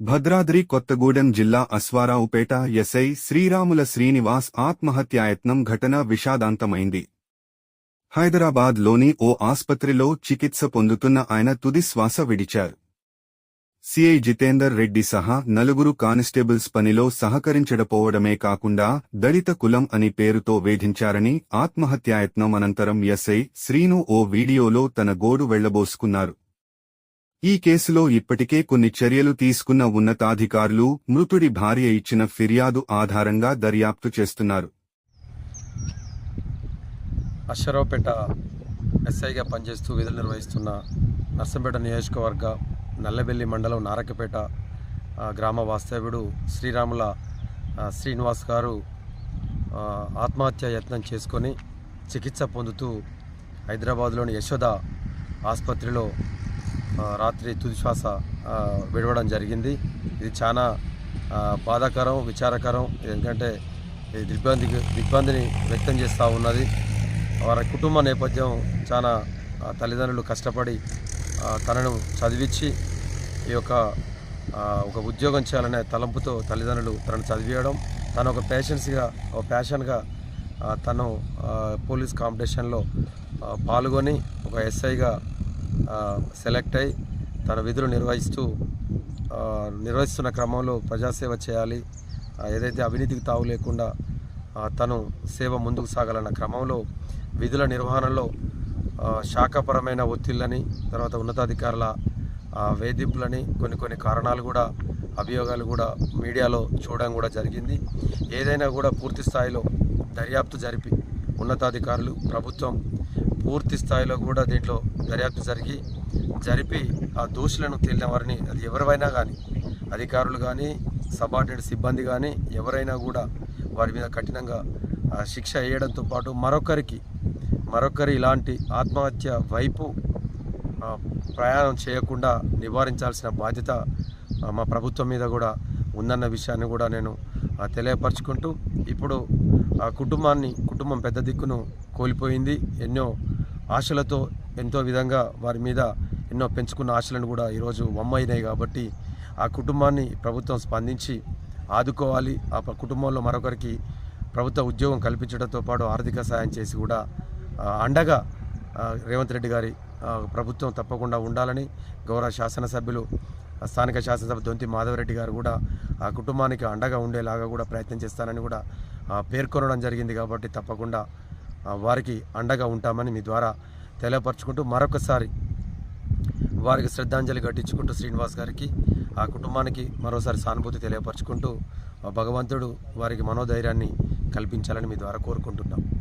భద్రాద్రి కొత్తగూడెం జిల్లా అశ్వారావుపేట ఎస్ఐ శ్రీరాముల శ్రీనివాస్ ఆత్మహత్యాయత్నం ఘటన విషాదాంతమైంది. హైదరాబాద్లోని ఓ ఆస్పత్రిలో చికిత్స పొందుతున్న ఆయన తుది శ్వాస విడిచారు. సిఐ జితేందర్ రెడ్డి సహా నలుగురు కానిస్టేబుల్స్ పనిలో సహకరించడపోవడమే కాకుండా దళిత కులం అని పేరుతో వేధించారని ఆత్మహత్యాయత్నం అనంతరం ఎస్ఐ శ్రీను ఓ వీడియోలో తన గోడు వెళ్ళబోసుకున్నారు. ఈ కేసులో ఇప్పటికే కొన్ని చర్యలు తీసుకున్న ఉన్నతాధికారులు మృతుడి భార్య ఇచ్చిన ఫిర్యాదు ఆధారంగా దర్యాప్తు చేస్తున్నారు. అశ్వరావుపేట ఎస్ఐగా పనిచేస్తూ విధులు నిర్వహిస్తున్న నర్సంపేట నియోజకవర్గ నల్లబెల్లి మండలం నారకపేట గ్రామ వాస్తవ్యుడు శ్రీరాముల శ్రీనివాస్ గారు ఆత్మహత్య యత్నం చేసుకొని చికిత్స పొందుతూ హైదరాబాద్లోని యశోద ఆసుపత్రిలో రాత్రి తుది శ్వాస విడవడం జరిగింది. ఇది చాలా బాధాకరం విచారకరం. ఎందుకంటే ఇది దిగ్బంధి దిగ్బంధిని వ్యక్తం చేస్తూ ఉన్నది. వారి కుటుంబ నేపథ్యం చాలా తల్లిదండ్రులు కష్టపడి తనను చదివించి ఈ యొక్క ఒక ఉద్యోగం చేయాలనే తలంపుతో తల్లిదండ్రులు తనను చదివేయడం తను ఒక పేషెన్స్గా ఒక ప్యాషన్గా తను పోలీస్ కాంపిటీషన్లో పాల్గొని ఒక ఎస్ఐగా సెలెక్ట్ అయి తన విధులు నిర్వహిస్తూ నిర్వహిస్తున్న క్రమంలో ప్రజాసేవ చేయాలి. ఏదైతే అవినీతికి తావు లేకుండా తను సేవ ముందుకు సాగాలన్న క్రమంలో విధుల నిర్వహణలో శాఖపరమైన ఒత్తిళ్ళని తర్వాత ఉన్నతాధికారుల వేధింపులని కొన్ని కొన్ని కారణాలు కూడా అభియోగాలు కూడా మీడియాలో చూడడం కూడా జరిగింది. ఏదైనా కూడా పూర్తి స్థాయిలో దర్యాప్తు జరిపి ఉన్నతాధికారులు ప్రభుత్వం పూర్తి స్థాయిలో కూడా దీంట్లో దర్యాప్తు జరిగి జరిపి ఆ దోషులను తేలిన వారిని అది ఎవరివైనా కానీ అధికారులు కానీ సబార్డినేట్ సిబ్బంది కానీ ఎవరైనా కూడా వారి మీద కఠినంగా శిక్ష వేయడంతో పాటు మరొకరికి మరొకరి ఇలాంటి ఆత్మహత్య వైపు ప్రయాణం చేయకుండా నివారించాల్సిన బాధ్యత మా ప్రభుత్వం మీద కూడా ఉందన్న విషయాన్ని కూడా నేను తెలియపరచుకుంటూ ఇప్పుడు ఆ కుటుంబాన్ని కుటుంబం పెద్ద దిక్కును కోల్పోయింది. ఎన్నో ఆశలతో ఎంతో విధంగా వారి మీద ఎన్నో పెంచుకున్న ఆశలను కూడా ఈరోజు వమ్మైనాయి కాబట్టి ఆ కుటుంబాన్ని ప్రభుత్వం స్పందించి ఆదుకోవాలి. ఆ ప- కుటుంబంలో మరొకరికి ప్రభుత్వ ఉద్యోగం కల్పించడంతో పాటు ఆర్థిక సాయం చేసి కూడా అండగా రేవంత్ రెడ్డి గారి ప్రభుత్వం తప్పకుండా ఉండాలని గౌరవ శాసనసభ్యులు స్థానిక శాసనసభ దొంతి మాధవరెడ్డి గారు కూడా ఆ కుటుంబానికి అండగా ఉండేలాగా కూడా ప్రయత్నం చేస్తానని కూడా పేర్కొనడం జరిగింది కాబట్టి తప్పకుండా వారికి అండగా ఉంటామని మీ ద్వారా తెలియపరచుకుంటూ మరొకసారి వారికి శ్రద్ధాంజలి ఘటించుకుంటూ శ్రీనివాస్ గారికి ఆ కుటుంబానికి మరోసారి సానుభూతి తెలియపరచుకుంటూ ఆ భగవంతుడు వారికి మనోధైర్యాన్ని కల్పించాలని మీ ద్వారా కోరుకుంటున్నాం.